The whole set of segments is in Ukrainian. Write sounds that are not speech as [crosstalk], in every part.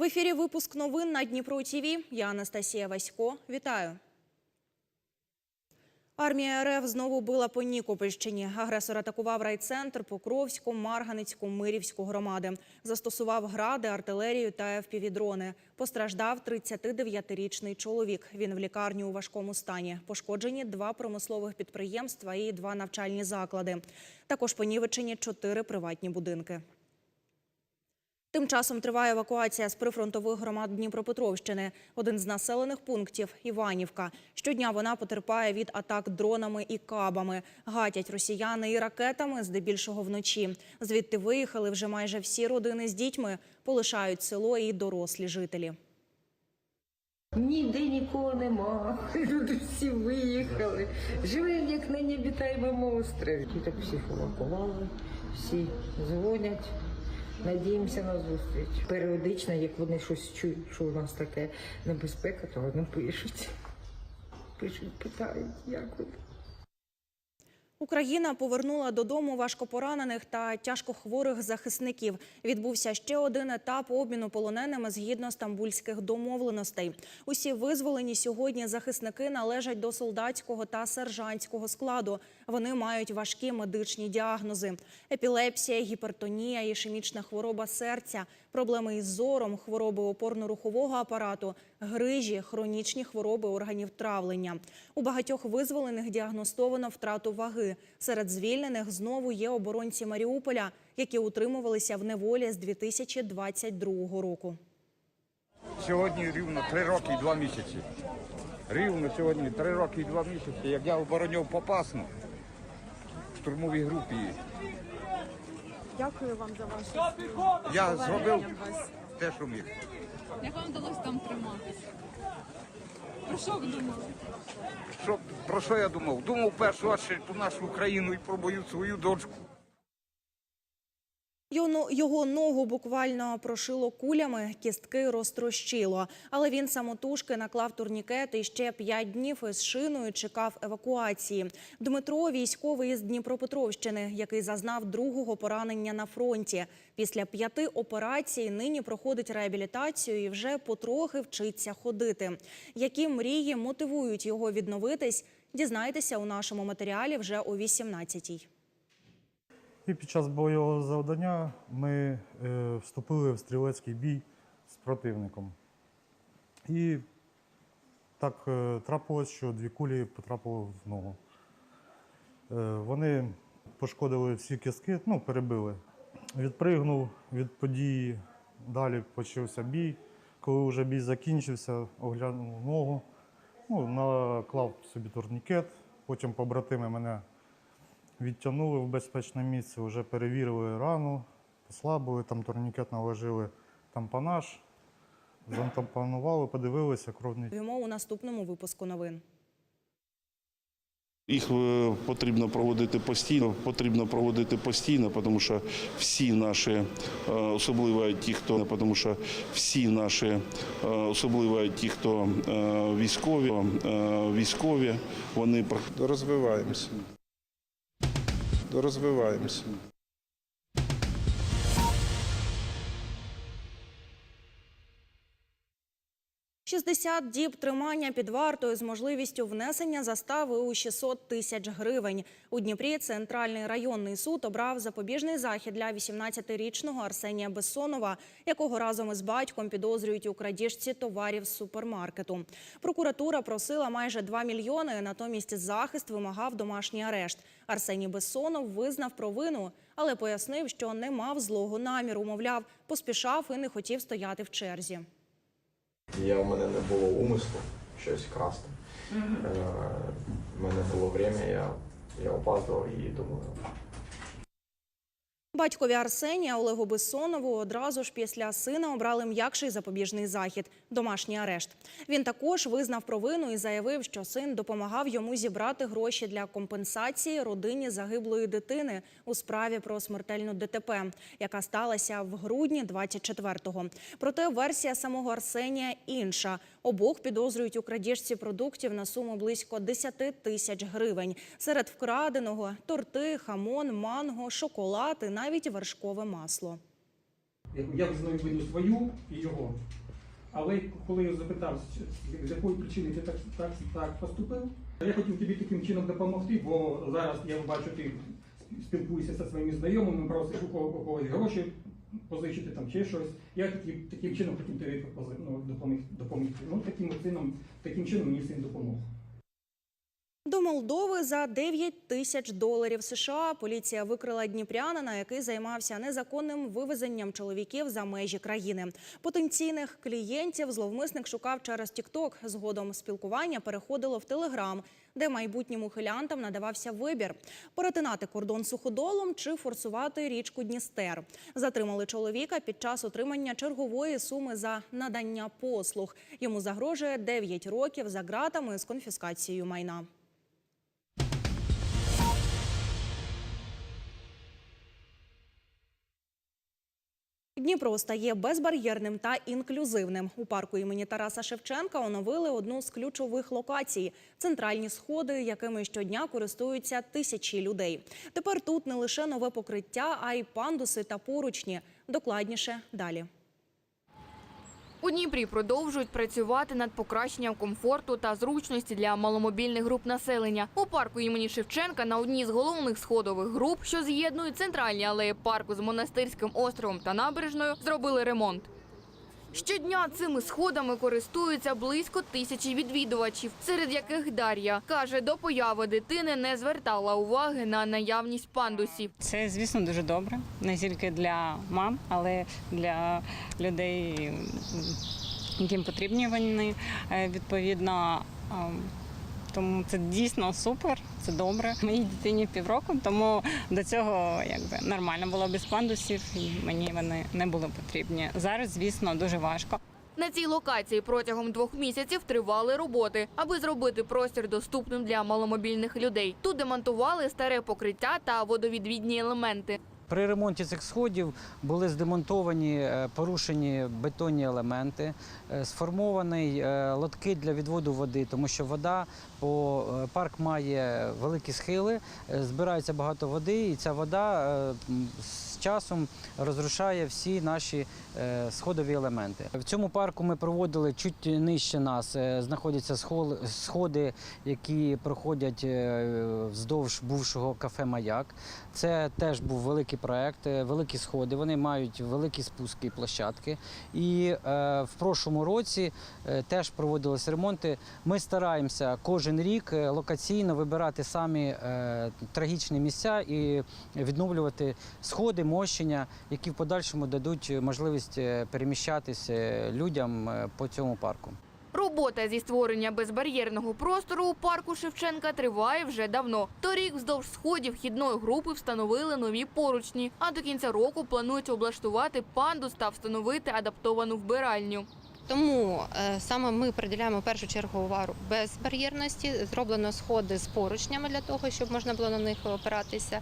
В ефірі випуск новин на Дніпро ТІВІ. Я Анастасія Васько. Вітаю. Армія РФ знову била по Нікопольщині. Агресор атакував райцентр, Покровську, Марганицьку, Мирівську громади. Застосував гради, артилерію та ФПВ-дрони. Постраждав 39-річний чоловік. Він в лікарні у важкому стані. Пошкоджені два промислових підприємства і два навчальні заклади. Також понівечені чотири приватні будинки. Тим часом триває евакуація з прифронтових громад Дніпропетровщини. Один з населених пунктів Іванівка. Щодня вона потерпає від атак дронами і кабами. Гатять росіяни і ракетами, здебільшого вночі. Звідти виїхали вже майже всі родини з дітьми. Полишають село і дорослі жителі. Ніде нікого нема. [laughs] Люди всі виїхали. Живемо як на необітаємому острові. Діток всіх евакували, всі дзвонять. Надіємося на зустріч. Періодично, як вони щось чують, що у нас таке небезпека, то вони пишуть. Пишуть, питають, як ви. Україна повернула додому важкопоранених та тяжкохворих захисників. Відбувся ще один етап обміну полоненими згідно стамбульських домовленостей. Усі визволені сьогодні захисники належать до солдатського та сержантського складу. Вони мають важкі медичні діагнози: епілепсія, гіпертонія, ішемічна хвороба серця, проблеми із зором, хвороби опорно-рухового апарату, грижі, хронічні хвороби органів травлення. У багатьох визволених діагностовано втрату ваги. Серед звільнених знову є оборонці Маріуполя, які утримувалися в неволі з 2022 року. Сьогодні рівно три роки і два місяці. Рівно сьогодні три роки і два місяці. Як я обороняв Попасну в штурмовій групі, Дякую вам за ваше я зробив те, що міг. Як вам вдалося там триматися? Про що ви думали? Що, про що я думав? Думав в першу чергу про нашу Україну і про мою свою дочку. Його ногу буквально прошило кулями, кістки розтрощило. Але він самотужки наклав турнікет і ще п'ять днів із шиною чекав евакуації. Дмитро – військовий з Дніпропетровщини, який зазнав другого поранення на фронті. Після п'яти операцій нині проходить реабілітацію і вже потрохи вчиться ходити. Які мрії мотивують його відновитись, дізнайтеся у нашому матеріалі вже о 18-й. І під час бойового завдання ми е, вступили в стрілецький бій з противником. І так е, трапилось, що дві кулі потрапили в ногу. Е, вони пошкодили всі кістки, ну, перебили. Відпригнув від події, далі почався бій. Коли вже бій закінчився, оглянув ногу, ну, наклав собі турнікет, потім побратими мене відтягнули в безпечне місце, вже перевірили рану, послабили, там турнікет наложили тампонаж, затампонували, подивилися, кров не Вімо у наступному випуску новин. Їх е, потрібно проводити постійно, потрібно проводити постійно, тому що всі наші, е, особливо ті, хто тому що всі наші, е, особливо ті, хто військові, військові, вони Розвиваємося. Розвиваємося. 60 діб тримання під вартою з можливістю внесення застави у 600 тисяч гривень. У Дніпрі центральний районний суд обрав запобіжний захід для 18-річного Арсенія Бессонова, якого разом із батьком підозрюють у крадіжці товарів з супермаркету. Прокуратура просила майже 2 мільйони, натомість захист вимагав домашній арешт. Арсеній Бессонов визнав провину, але пояснив, що не мав злого наміру. Мовляв, поспішав і не хотів стояти в черзі. Я у мене не було умислу щось красти. Е, У мене було время, я, я опаздував і думаю, Батькові Арсенія Олегу Бессонову одразу ж після сина обрали м'якший запобіжний захід – домашній арешт. Він також визнав провину і заявив, що син допомагав йому зібрати гроші для компенсації родині загиблої дитини у справі про смертельну ДТП, яка сталася в грудні 24-го. Проте версія самого Арсенія інша. Обох підозрюють у крадіжці продуктів на суму близько 10 тисяч гривень. Серед вкраденого – торти, хамон, манго, шоколад і навіть вершкове масло. Я, визнаю вину свою і його. Але коли я запитав, з- якої причини ти так, так, так поступив, я хотів тобі таким чином допомогти, бо зараз я бачу, ти спілкуєшся зі своїми знайомими, просиш у когось гроші позичити там чи щось. Я таким, таким чином хотів ти пози- ну, допоміг. Ну, таким чином, мені син допомог. До Молдови за 9 тисяч доларів США поліція викрила дніпрянина, який займався незаконним вивезенням чоловіків за межі країни. Потенційних клієнтів зловмисник шукав через TikTok. Згодом спілкування переходило в Телеграм, де майбутнім ухилянтам надавався вибір – перетинати кордон суходолом чи форсувати річку Дністер. Затримали чоловіка під час отримання чергової суми за надання послуг. Йому загрожує 9 років за ґратами з конфіскацією майна. Дніпро стає безбар'єрним та інклюзивним. У парку імені Тараса Шевченка оновили одну з ключових локацій центральні сходи, якими щодня користуються тисячі людей. Тепер тут не лише нове покриття, а й пандуси та поручні. Докладніше далі. У Дніпрі продовжують працювати над покращенням комфорту та зручності для маломобільних груп населення. У парку імені Шевченка на одній з головних сходових груп, що з'єднують центральні алеї парку з монастирським островом та набережною, зробили ремонт. Щодня цими сходами користуються близько тисячі відвідувачів, серед яких Дар'я каже, до появи дитини не звертала уваги на наявність пандусів. Це, звісно, дуже добре. Не тільки для мам, але для людей, яким потрібні вони е, відповідно. Тому це дійсно супер, це добре. Моїй дитині півроку, тому до цього якби нормально було без пандусів, і мені вони не були потрібні. Зараз, звісно, дуже важко. На цій локації протягом двох місяців тривали роботи, аби зробити простір доступним для маломобільних людей. Тут демонтували старе покриття та водовідвідні елементи. При ремонті цих сходів були здемонтовані е, порушені бетонні елементи, е, сформовані е, лотки для відводу води, тому що вода по е, парк має великі схили, е, збирається багато води, і ця вода е, з часом розрушає всі наші сходові елементи. В цьому парку ми проводили чуть нижче нас. Знаходяться сходи, які проходять вздовж бувшого кафе Маяк. Це теж був великий проект, великі сходи. Вони мають великі спуски і площадки. І в прошлому році теж проводились ремонти. Ми стараємося кожен рік е, локаційно вибирати самі е, трагічні місця і відновлювати сходи, мощення, які в подальшому дадуть можливість е, переміщатися людям по цьому парку. Робота зі створення безбар'єрного простору у парку Шевченка триває вже давно. Торік вздовж сходів хідної групи встановили нові поручні, а до кінця року планують облаштувати пандус та встановити адаптовану вбиральню. Тому е, саме ми приділяємо першу чергу увагу безбар'єрності. Зроблено сходи з поручнями для того, щоб можна було на них опиратися,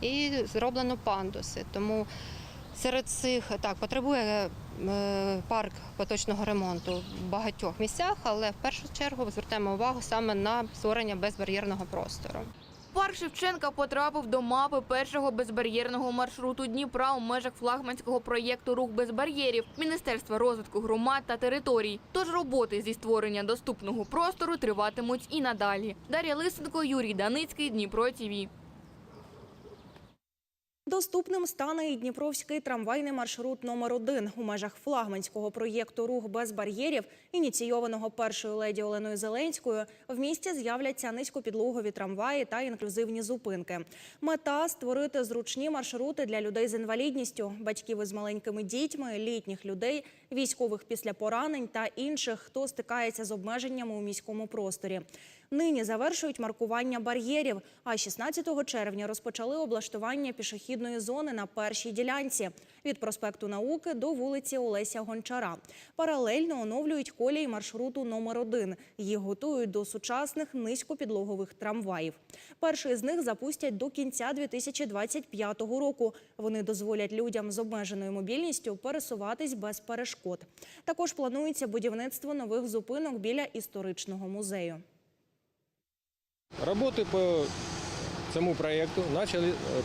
і зроблено пандуси. Тому серед цих так потребує е, парк поточного ремонту в багатьох місцях, але в першу чергу звертаємо увагу саме на створення безбар'єрного простору. Парк Шевченка потрапив до мапи першого безбар'єрного маршруту Дніпра у межах флагманського проєкту Рух без бар'єрів Міністерства розвитку громад та територій. Тож роботи зі створення доступного простору триватимуть і надалі. Дар'я Лисенко, Юрій Даницький, Дніпро ТІВІ. Доступним стане і Дніпровський трамвайний маршрут номер 1 у межах флагманського проєкту Рух без бар'єрів, ініційованого першою леді Оленою Зеленською. В місті з'являться низькопідлогові трамваї та інклюзивні зупинки. Мета створити зручні маршрути для людей з інвалідністю, батьків із маленькими дітьми, літніх людей, військових після поранень та інших, хто стикається з обмеженнями у міському просторі. Нині завершують маркування бар'єрів, а 16 червня розпочали облаштування пішохідної зони на першій ділянці від проспекту Науки до вулиці Олеся Гончара. Паралельно оновлюють колії маршруту номер 1 Їх готують до сучасних низькопідлогових трамваїв. Перший з них запустять до кінця 2025 року. Вони дозволять людям з обмеженою мобільністю пересуватись без перешкод. Також планується будівництво нових зупинок біля історичного музею. Роботи по цьому проєкту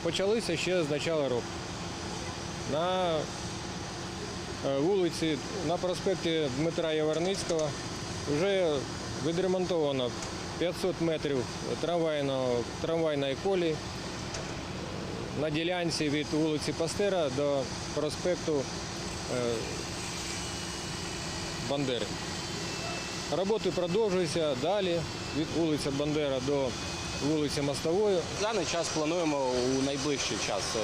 почалися ще з початку року. На е, вулиці на проспекті Дмитра Яворницького вже відремонтовано 500 метрів трамвайної колії на ділянці від вулиці Пастера до проспекту е, Бандери. Роботи продовжуються далі від вулиці Бандера до вулиці Мостової. Даний час плануємо у найближчий час е,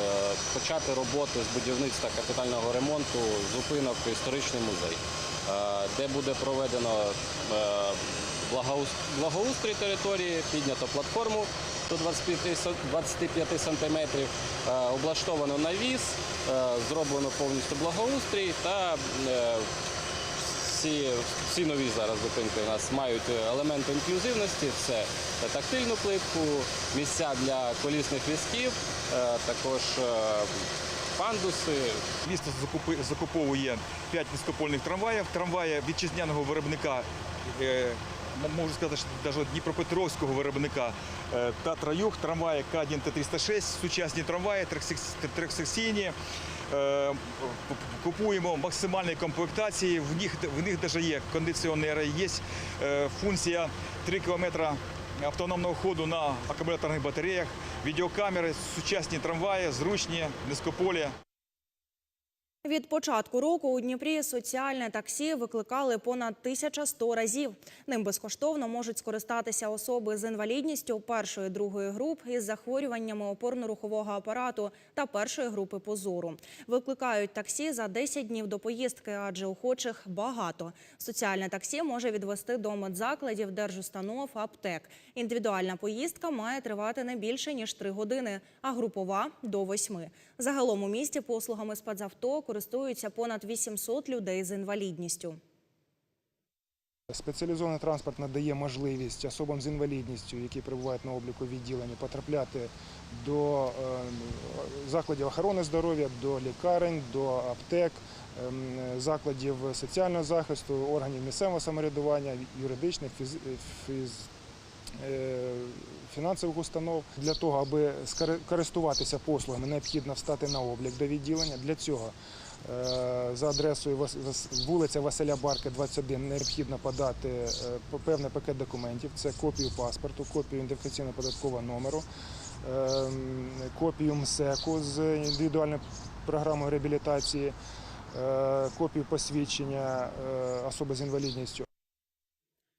почати роботи з будівництва капітального ремонту зупинок історичний музей, е, де буде проведено е, благоустрій території, піднято платформу до 25 сантиметрів, облаштовано навіс, зроблено повністю благоустрій та всі, всі нові зараз зупинки у нас мають елементи інклюзивності. Це тактильну плитку, місця для колісних візків, е, також е, пандуси. Місто закуповує 5 низькопольних трамваїв. Трамваї вітчизняного виробника, е, можу сказати, що навіть Дніпропетровського виробника е, Татра Юг, трамваї К1 Т306, сучасні трамваї, трьохсек- трьохсекційні. Е, Купуємо максимальні комплектації. В них, в них навіть є кондиціонери, є е, функція 3 кілометри автономного ходу на акумуляторних батареях, відеокамери, сучасні трамваї, зручні, низькополі. Від початку року у Дніпрі соціальне таксі викликали понад 1100 разів. Ним безкоштовно можуть скористатися особи з інвалідністю першої другої груп із захворюваннями опорно-рухового апарату та першої групи позору. Викликають таксі за 10 днів до поїздки, адже охочих багато. Соціальне таксі може відвести до медзакладів, держустанов, аптек. Індивідуальна поїздка має тривати не більше ніж 3 години, а групова до 8. Загалом у місті послугами спецавто користуються понад 800 людей з інвалідністю. Спеціалізований транспорт надає можливість особам з інвалідністю, які перебувають на обліку відділення, потрапляти до е, закладів охорони здоров'я, до лікарень, до аптек, ем, закладів соціального захисту, органів місцевого самоврядування, юридичних, фіз, фінансових установ. Для того, аби користуватися послугами, необхідно встати на облік до відділення. Для цього е, за адресою вулиця Василя Барки, 21, необхідно подати е, певний пакет документів. Це копію паспорту, копію ідентифікаційного податкового номеру, ем, копію МСЕКу з індивідуальною програмою реабілітації, е, копію посвідчення е, особи з інвалідністю.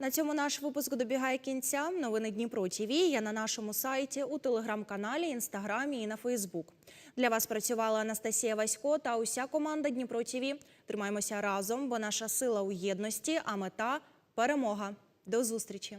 На цьому наш випуск добігає кінця. Новини Дніпро ТІВІ є на нашому сайті, у телеграм-каналі, інстаграмі і на Фейсбук. Для вас працювала Анастасія Васько та уся команда Дніпро ТІВІ. Тримаємося разом, бо наша сила у єдності, а мета перемога. До зустрічі.